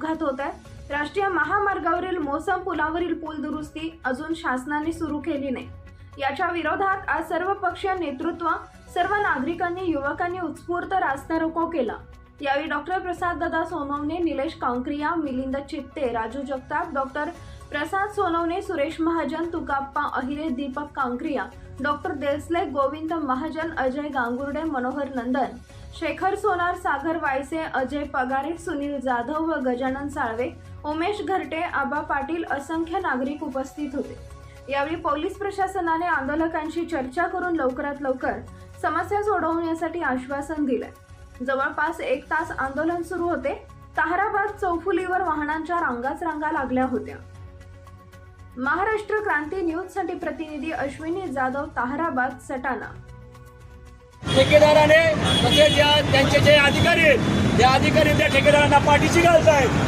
अपघात होत आहे राष्ट्रीय महामार्गावरील मोसम पुलावरील पूल दुरुस्ती अजून शासनाने सुरू केली नाही. याच्या विरोधात आज सर्व पक्षीय नेतृत्व सर्व नागरिकांनी युवकांनी उत्स्फूर्त रास्ता रोको केला. यावेळी डॉक्टर प्रसाद दादा सोनवणे निलेश कांक्रिया मिलिंद चित्ते राजू जगताप डॉक्टर प्रसाद सोनवणे सुरेश महाजन तुकाप्पा अहिरे दीपक कांक्रिया डॉक्टर देसले गोविंद महाजन अजय गांगुर्डे मनोहर नंदन शेखर सोनार सागर वायसे अजय पगारे सुनील जाधव व गजानन साळवे उमेश घरटे आबा पाटील असंख्य नागरिक उपस्थित होते. यावेळी पोलीस प्रशासनाने आंदोलकांशी चर्चा करून लवकरात लवकर समस्या सोडवण्यासाठी आश्वासन दिलंय. जवळपास एक तास आंदोलन सुरू होते. ताहराबाद चौफुलीवर वाहनांच्या रांगाच रांगा लागल्या होत्या. महाराष्ट्र क्रांती न्यूजसाठी प्रतिनिधी अश्विनी जाधव ताहराबाद सटाणा. ठेकेदाराने तसेच या त्यांचे जे अधिकारी आहेत या अधिकारी त्या ठेकेदारांना पाठीशी घालत आहेत